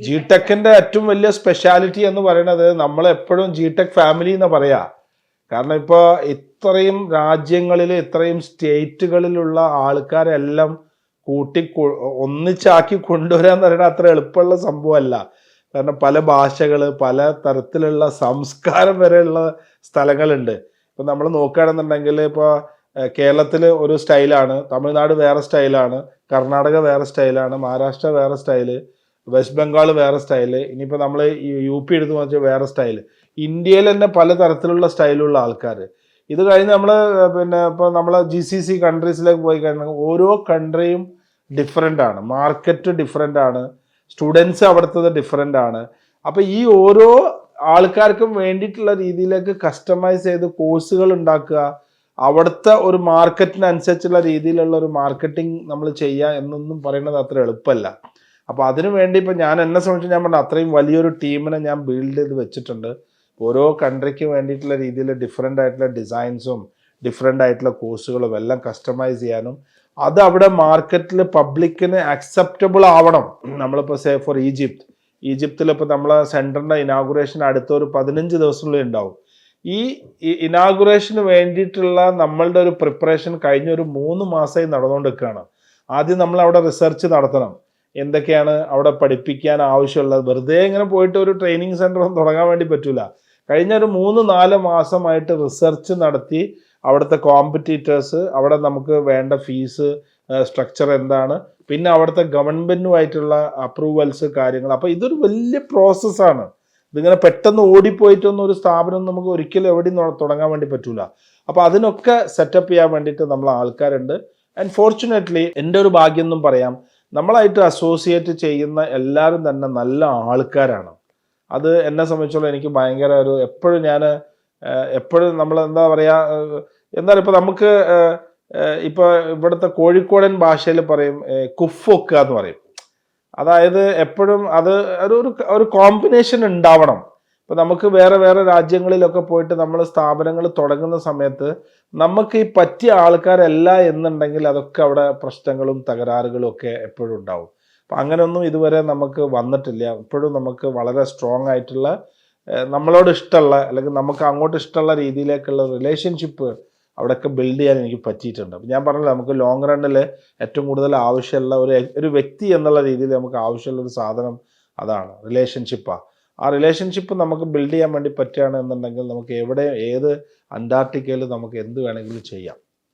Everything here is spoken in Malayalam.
ജി ടെക്കിന്റെ ഏറ്റവും വലിയ സ്പെഷ്യാലിറ്റി എന്ന് പറയുന്നത് നമ്മൾ എപ്പോഴും ജി ടെക് ഫാമിലി എന്ന് പറയാ. കാരണം ഇപ്പോൾ ഇത്രയും രാജ്യങ്ങളിൽ ഇത്രയും സ്റ്റേറ്റുകളിലുള്ള ആൾക്കാരെല്ലാം കൂട്ടി ഒന്നിച്ചാക്കി കൊണ്ടുവരാന്ന് പറയുന്നത് അത്ര എളുപ്പമുള്ള സംഭവമല്ല. കാരണം പല ഭാഷകൾ പല തരത്തിലുള്ള സംസ്കാരം വരെയുള്ള സ്ഥലങ്ങളുണ്ട്. ഇപ്പം നമ്മൾ നോക്കുകയാണെന്നുണ്ടെങ്കിൽ ഇപ്പോൾ കേരളത്തിൽ ഒരു സ്റ്റൈലാണ് തമിഴ്നാട് വേറെ സ്റ്റൈലാണ് കർണാടക വേറെ സ്റ്റൈലാണ് മഹാരാഷ്ട്ര വേറെ സ്റ്റൈൽ വെസ്റ്റ് ബംഗാൾ വേറെ സ്റ്റൈൽ. ഇനിയിപ്പോൾ നമ്മൾ യു പി എടുത്ത് വെച്ചാൽ വേറെ സ്റ്റൈൽ. ഇന്ത്യയിൽ തന്നെ പല തരത്തിലുള്ള സ്റ്റൈലുള്ള ആൾക്കാർ ഇത് കഴിഞ്ഞ് നമ്മൾ പിന്നെ ഇപ്പോൾ നമ്മൾ ജി സി സി കൺട്രീസിലേക്ക് പോയി കഴിഞ്ഞാൽ ഓരോ കൺട്രിയും ഡിഫറെന്റ് ആണ്. മാർക്കറ്റ് ഡിഫറെന്റ് ആണ്. സ്റ്റുഡൻസ് അവിടുത്തത് ഡിഫറെന്റ് ആണ്. അപ്പോൾ ഈ ഓരോ ആൾക്കാർക്കും വേണ്ടിയിട്ടുള്ള രീതിയിലേക്ക് കസ്റ്റമൈസ് ചെയ്ത് കോഴ്സുകൾ ഉണ്ടാക്കുക അവിടുത്തെ ഒരു മാർക്കറ്റിനനുസരിച്ചുള്ള രീതിയിലുള്ള ഒരു മാർക്കറ്റിംഗ് നമ്മൾ ചെയ്യുക എന്നൊന്നും പറയുന്നത് അത്ര എളുപ്പമല്ല. അപ്പോൾ അതിനു വേണ്ടി ഇപ്പം ഞാൻ എന്നെ സംബന്ധിച്ച് ഞാൻ പറഞ്ഞു അത്രയും വലിയൊരു ടീമിനെ ഞാൻ ബിൽഡ് ചെയ്ത് വെച്ചിട്ടുണ്ട്. ഓരോ കൺട്രിക്ക് വേണ്ടിയിട്ടുള്ള രീതിയിൽ ഡിഫറെന്റ് ആയിട്ടുള്ള ഡിസൈൻസും ഡിഫറെന്റ് ആയിട്ടുള്ള കോഴ്സുകളും എല്ലാം കസ്റ്റമൈസ് ചെയ്യാനും അത് അവിടെ മാർക്കറ്റിൽ പബ്ലിക്കിന് അക്സെപ്റ്റബിൾ ആവണം. നമ്മളിപ്പോൾ സേ ഫോർ ഈജിപ്ത്. ഈജിപ്തിൽ ഇപ്പോൾ നമ്മളെ സെന്ററിന്റെ ഇനാഗുറേഷൻ അടുത്ത ഒരു പതിനഞ്ച് ദിവസത്തിനുള്ളിൽ ഉണ്ടാവും. ഈ ഇനാഗുറേഷന് വേണ്ടിയിട്ടുള്ള നമ്മളുടെ ഒരു പ്രിപ്പറേഷൻ കഴിഞ്ഞ ഒരു മൂന്ന് മാസമായി നടന്നുകൊണ്ടിരിക്കുകയാണ്. ആദ്യം നമ്മൾ അവിടെ റിസർച്ച് നടത്തണം. എന്തൊക്കെയാണ് അവിടെ പഠിപ്പിക്കാൻ ആവശ്യമുള്ളത്? വെറുതെ ഇങ്ങനെ പോയിട്ട് ഒരു ട്രെയിനിങ് സെന്റർ ഒന്നും തുടങ്ങാൻ വേണ്ടി പറ്റില്ല കഴിഞ്ഞ ഒരു മൂന്ന് നാല് മാസമായിട്ട് റിസർച്ച് നടത്തി അവിടുത്തെ കോമ്പറ്റീറ്റേഴ്സ് അവിടെ നമുക്ക് വേണ്ട ഫീസ് സ്ട്രക്ചർ എന്താണ് പിന്നെ അവിടുത്തെ ഗവൺമെന്റുമായിട്ടുള്ള അപ്രൂവൽസ് കാര്യങ്ങൾ. അപ്പോൾ ഇതൊരു വലിയ പ്രോസസ്സാണ് ഇതിങ്ങനെ പെട്ടെന്ന് ഓടിപ്പോയിട്ടൊന്നും ഒരു സ്ഥാപനം നമുക്ക് ഒരിക്കലും എവിടെയും തുടങ്ങാൻ വേണ്ടി പറ്റൂല. അപ്പോൾ അതിനൊക്കെ സെറ്റപ്പ് ചെയ്യാൻ വേണ്ടിയിട്ട് നമ്മൾ ആൾക്കാരുണ്ട് ആൻഡ് ഫോർച്ചുനേറ്റ്ലി എന്റെ ഒരു ഭാഗ്യം എന്നും പറയാം. നമ്മളായിട്ട് അസോസിയേറ്റ് ചെയ്യുന്ന എല്ലാവരും തന്നെ നല്ല ആൾക്കാരാണ്. അത് എന്നെ സംബന്ധിച്ചോളം എനിക്ക് ഭയങ്കര ഒരു എപ്പോഴും ഞാൻ എപ്പോഴും നമ്മൾ എന്താ പറയുക എന്താ പറയുക ഇപ്പം നമുക്ക് ഏഹ്, ഏഹ്, ഇപ്പൊ ഇവിടുത്തെ കോഴിക്കോടൻ ഭാഷയിൽ പറയും കുഫൊക്കുക എന്ന് പറയും. അതായത് എപ്പോഴും അത് ഒരു- ഒരു കോമ്പിനേഷൻ ഉണ്ടാവണം. ഇപ്പൊ നമുക്ക് വേറെ വേറെ രാജ്യങ്ങളിലൊക്കെ പോയിട്ട് നമ്മൾ സ്ഥാപനങ്ങൾ തുടങ്ങുന്ന സമയത്ത് നമുക്ക് ഈ പറ്റിയ ആൾക്കാരല്ല എന്നുണ്ടെങ്കിൽ അതൊക്കെ അവിടെ പ്രശ്നങ്ങളും തകരാറുകളും ഒക്കെ എപ്പോഴും ഉണ്ടാവും. അപ്പം അങ്ങനെയൊന്നും ഇതുവരെ നമുക്ക് വന്നിട്ടില്ല. എപ്പോഴും നമുക്ക് വളരെ സ്ട്രോങ് ആയിട്ടുള്ള നമ്മളോട് ഇഷ്ടമുള്ള അല്ലെങ്കിൽ നമുക്ക് അങ്ങോട്ട് ഇഷ്ടമുള്ള രീതിയിലേക്കുള്ള റിലേഷൻഷിപ്പ് അവിടെയൊക്കെ ബിൽഡ് ചെയ്യാൻ എനിക്ക് പറ്റിയിട്ടുണ്ട്. ഞാൻ പറഞ്ഞില്ല നമുക്ക് ലോങ് റണ്ണിൽ ഏറ്റവും കൂടുതൽ ആവശ്യമുള്ള ഒരു ഒരു വ്യക്തി എന്നുള്ള രീതിയിൽ നമുക്ക് ആവശ്യമുള്ള ഒരു സാധനം അതാണ് റിലേഷൻഷിപ്പാണ് ആ റിലേഷൻഷിപ്പ് നമുക്ക് ബിൽഡ് ചെയ്യാൻ വേണ്ടി പറ്റുകയാണ് എന്നുണ്ടെങ്കിൽ നമുക്ക് എവിടെ ഏത് അന്റാർട്ടിക്കയിൽ നമുക്ക് എന്ത് വേണമെങ്കിലും ചെയ്യാം.